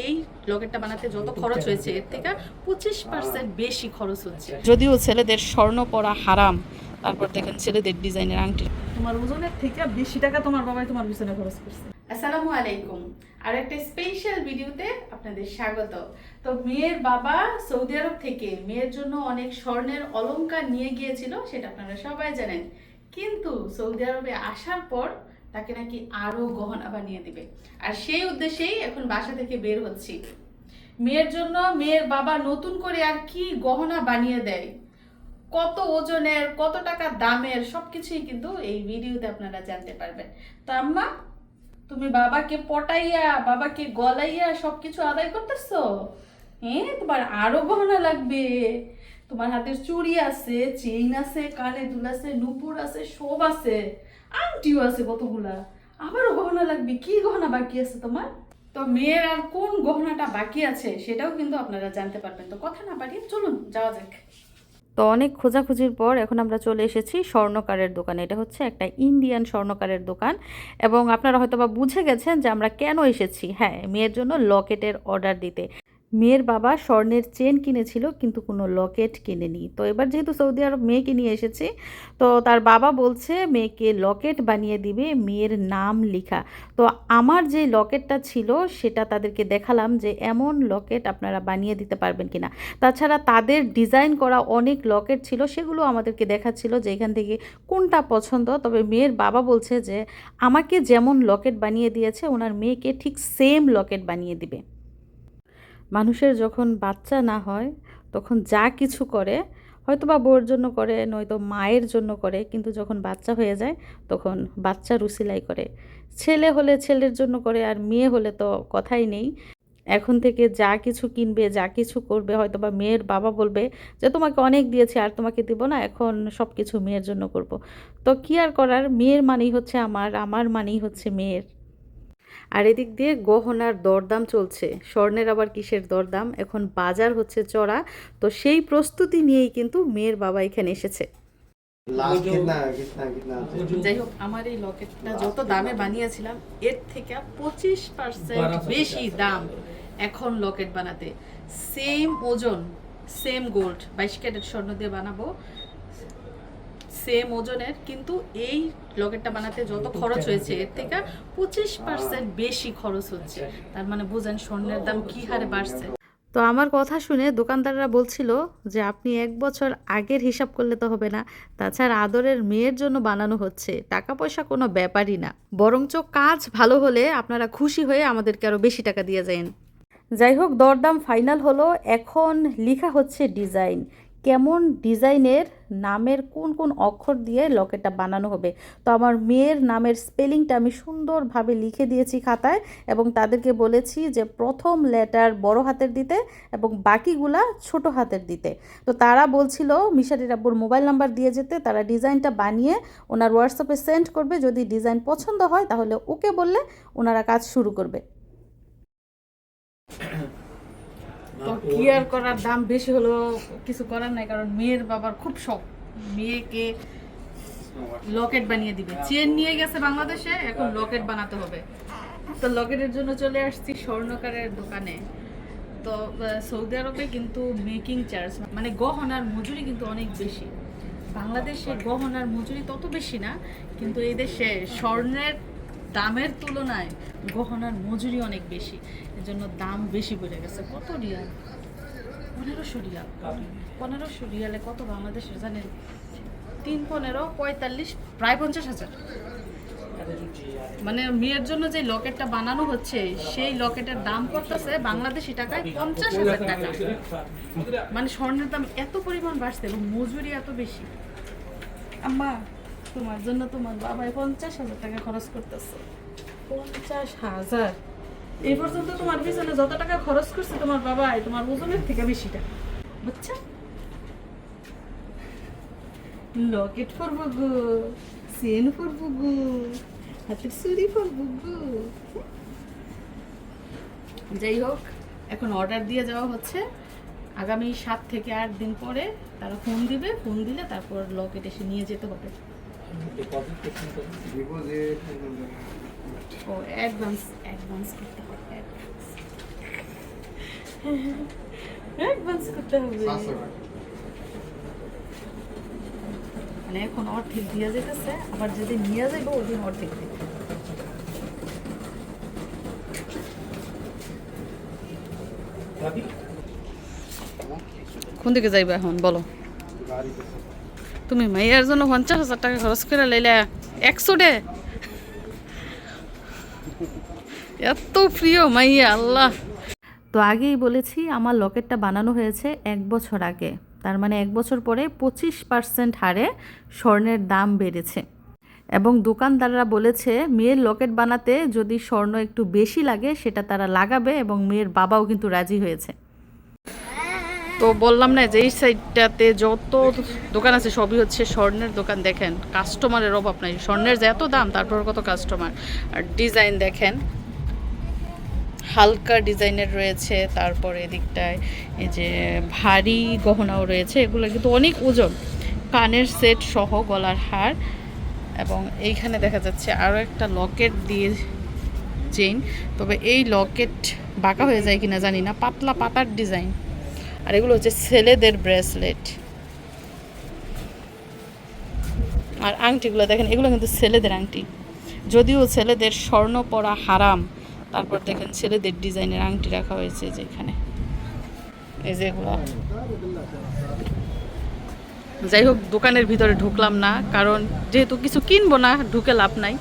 এই লকেটটা বানাতে যত খরচ হয়েছে এর থেকে পঁচিশ পার্সেন্ট বেশি খরচ হচ্ছে। যদিও ছেলেদের স্বর্ণ পরা হারাম তারপর দেখেন ছেলেদের ডিজাইনের আংটি। তোমার ওজনের থেকে বেশি টাকা তোমার বাবাই তোমার পিছনে খরচ করছে। আসসালামু আলাইকুম। আর একটা স্পেশাল ভিডিওতে আপনাদের স্বাগত। তো মেয়ের বাবা সৌদি আরব থেকে মেয়ের জন্য অনেক স্বর্ণের অলংকার নিয়ে গিয়েছিল সেটা আপনারা সবাই জানেন। কিন্তু সৌদি আরবে আসার পর তাকে নাকি আরও গহনা বানিয়ে দিবে। আর সেই উদ্দেশ্যেই এখন বাসা থেকে বের হচ্ছি। মেয়ের জন্য মেয়ের বাবা নতুন করে আর কি গহনা বানিয়ে দেয়। কত ওজনের, কত টাকা দামের সবকিছুই কিন্তু এই ভিডিওতে আপনারা জানতে পারবেন। তো আম্মা, তুমি বাবাকে পটাইয়া, বাবাকে গলাইয়া সবকিছু আদায় করতেছো? হ্যাঁ তোমার আরও গহনা লাগবে। তোমার হাতের চুড়ি আছে চেইন আছে কানে দুল আছে, নুপুর আছে, সব আছে। আংটিও আছে কতগুলা। আবারও গহনা লাগবে, কি গহনা বাকি আছে তোমার? তো মেয়ের আর কোন গহনাটা বাকি আছে সেটাও কিন্তু আপনারা জানতে পারবেন। তো কথা না বাড়িয়ে চলুন, যাওয়া যাক। তো অনেক খোঁজাখুঁজির পর এখন আমরা চলে এসেছি স্বর্ণকারের দোকানে। এটা হচ্ছে একটা ইন্ডিয়ান স্বর্ণকারের দোকান এবং আপনারা হয়তো বা বুঝে গেছেন যে আমরা কেন এসেছি। হ্যাঁ মেয়ের জন্য লকেটের অর্ডার দিতে। মেয়ের বাবা স্বর্ণের চেন কিনেছিল, কিন্তু কোনো লকেট কিনেনি। তো এবার যেহেতু সৌদি আরব মেয়েকে নিয়ে এসেছি, তো তার বাবা বলছে, মেয়েকে লকেট বানিয়ে দিবে, মেয়ের নাম লেখা। তো আমার যে লকেটটা ছিল, সেটা তাদেরকে দেখালাম যে এমন লকেট আপনারা বানিয়ে দিতে পারবেন কিনা। তাছাড়া তাদের ডিজাইন করা অনেক লকেট ছিল, সেগুলো আমাদেরকে দেখাচ্ছিল যে এখান থেকে কোনটা পছন্দ। তবে মেয়ের বাবা বলছে যে, আমাকে যেমন লকেট বানিয়ে দিয়েছে, ওনার মেয়েকে ঠিক সেম লকেট বানিয়ে দিবে। মানুষের যখন বাচ্চা না হয়, তখন যা কিছু করে হয়তো বা বউর জন্য করে, নয়তো মায়ের জন্য করে, কিন্তু যখন বাচ্চা হয়ে যায়, তখন বাচ্চা রুসিলাই করে। ছেলে হলে ছেলের জন্য করে, আর মেয়ে হলে তো কথাই নেই। এখন থেকে যা কিছু কিনবে, যা কিছু করবে হয়তো বা মেয়ের বাবা বলবে যে, তোমাকে অনেক দিয়েছি, আর তোমাকে দিব না, এখন সব কিছু মেয়ের জন্য করব। তো কি আর করার? মেয়ের মানেই হচ্ছে আমার আমার মানেই হচ্ছে মেয়ের। আর এদিক দিয়ে গহনার দরদাম চলছে। স্বর্ণের আবার কিসের দরদাম? এখন বাজার হচ্ছে চড়া। তো সেই প্রস্তুতি নিয়েই কিন্তু মেয়ের বাবা এখানে এসেছে। যাই হোক আমার এই লকেটটা যত দামে বানিয়েছিলাম এর থেকে পঁচিশ পার্সেন্ট বেশি দাম এখন লকেট বানাতে। সেম ওজন সেম গোল্ড বাইশ ক্যারেট স্বর্ণ দিয়ে বানাবো। সেম ওজনের কিন্তু এই লকেটটা বানাতে যত খরচ হয়েছে এর থেকে পঁচিশ পার্সেন্ট বেশি খরচ হচ্ছে। তার মানে বুঝেন স্বর্ণের দাম কি হারে বাড়ছে। তো আমার কথা শুনে দোকানদাররা বলছিল যে আপনি এক বছর আগের হিসাব করলে তো হবে না। তাছাড়া আদরের মেয়ের জন্য বানানো হচ্ছে। টাকা পয়সা কোনো ব্যাপারই না। বরঞ্চ কাজ ভালো হলে আপনারা খুশি হয়ে আমাদেরকে আরও বেশি টাকা দিয়ে যান যাই হোক দরদাম ফাইনাল হলো। এখন লেখা হচ্ছে ডিজাইন। কেমন ডিজাইনের নামের কোন কোন অক্ষর দিয়ে লকেটটা বানানো হবে? তো আমার মেয়ের নামের স্পেলিংটা আমি সুন্দরভাবে লিখে দিয়েছি খাতায় এবং তাদেরকে বলেছি যে প্রথম লেটার বড় হাতের দিতে এবং বাকিগুলা ছোট হাতের দিতে। তো তারা বলছিল মিশারির আব্বুর মোবাইল নাম্বার দিয়ে যেতে, তারা ডিজাইনটা বানিয়ে ওনার হোয়াটসঅ্যাপে সেন্ড করবে। যদি ডিজাইন পছন্দ হয় তাহলে ওকে বললে ওনারা কাজ শুরু করবে। তো কি আর করার? দাম বেশি হলো কিছু করার নাই, কারণ মেয়ের বাবার খুব শখ। মেয়েকে লকেট বানিয়ে দিবে। চেন নিয়ে গেছে বাংলাদেশে, এখন লকেট বানাতে হবে। তো লকেটের জন্য চলে আসছি স্বর্ণকারের দোকানে। তো সৌদি আরবে কিন্তু মেকিং চার্জ মানে গহনার মজুরি কিন্তু অনেক বেশি। বাংলাদেশে গহনার মজুরি তত বেশি না, কিন্তু এই দেশে স্বর্ণের দামের তুলনায় গহনার মজুরি অনেক বেশি। এজন্য দাম বেশি বেড়ে গেছে। কত রিয়াল? পনেরোশো রিয়াল। পনেরোশো রিয়ালে কত বাংলাদেশের? জানেন? তিন পনেরো পঁয়তাল্লিশ প্রায় পঞ্চাশ হাজার। মানে মেয়ের জন্য যে লকেটটা বানানো হচ্ছে, সেই লকেটের দাম করতেছে বাংলাদেশি টাকায় পঞ্চাশ হাজার টাকা। মানে স্বর্ণের দাম এত পরিমাণ বাড়ছে এবং মজুরি এত বেশি। আম্মা তোমার জন্য তোমার বাবাই পঞ্চাশ হাজার টাকা খরচ করতেছে। পঞ্চাশ হাজার? এই পর্যন্ত তোমার পিছনে যত টাকা খরচ করছে তোমার বাবাই তোমার ওজনের থেকে বেশি টাকা। বুঝছ? লকেট পরবো গো সেন পরবো গো হাতের চুড়ি পরবো গো। যাই হোক এখন অর্ডার দিয়ে যাওয়া হচ্ছে। আগামী সাত থেকে আট দিন পরে তারা ফোন দিবে ফোন দিলে তারপর লকেট এসে নিয়ে যেতে হবে। ও মানে এখন অর্ধেক দিয়ে যেতেছে আবার যদি নিয়ে যাইব ওদিন অর্ধেক কোন দিকে যাইবা এখন? বলো। গাড়িতে। তুমি মাইয়ার জন্য পঞ্চাশ হাজার টাকা খরচ করে লাইলা, একশো ডে এত প্রিয় মাইয়া, আল্লাহ। তো আগেই বলেছি, আমার লকেটটা বানানো হয়েছে এক বছর আগে। তার মানে এক বছর পরে পঁচিশ পার্সেন্ট হারে স্বর্ণের দাম বেড়েছে। এবং দোকানদাররা বলেছে, মেয়ের লকেট বানাতে যদি স্বর্ণ একটু বেশি লাগে, সেটা তারা লাগাবে এবং মেয়ের বাবাও কিন্তু রাজি হয়েছে। তো বললাম না যে এই সাইডটাতে যত দোকান আছে, সবই হচ্ছে স্বর্ণের দোকান। দেখেন কাস্টমারের অভাব নাই। স্বর্ণের যে এত দাম, তারপর কত কাস্টমার আর ডিজাইন দেখেন, হালকা ডিজাইনের রয়েছে, তারপর এদিকটায় এই যে ভারী গহনাও রয়েছে, এগুলো কিন্তু অনেক ওজন। কানের সেট সহ গলার হার। এবং এইখানে দেখা যাচ্ছে আরও একটা লকেট দিয়ে চেইন তবে এই লকেট বাঁকা হয়ে যায় কিনা জানি না, পাতলা পাতার ডিজাইন আর এগুলো হচ্ছে ছেলেদের ব্রেসলেট আর আংটিগুলো দেখেন, এগুলো কিন্তু ছেলেদের আংটি। যদিও ছেলেদের স্বর্ণ পরা হারাম, তারপর দেখেন ছেলেদের ডিজাইনের আংটি রাখা হয়েছে যেখানে এই যে এগুলো। যাই হোক, দোকানের ভিতরে ঢুকলাম না, কারণ যেহেতু কিছু কিনবো না, ঢুকে লাভ নাই।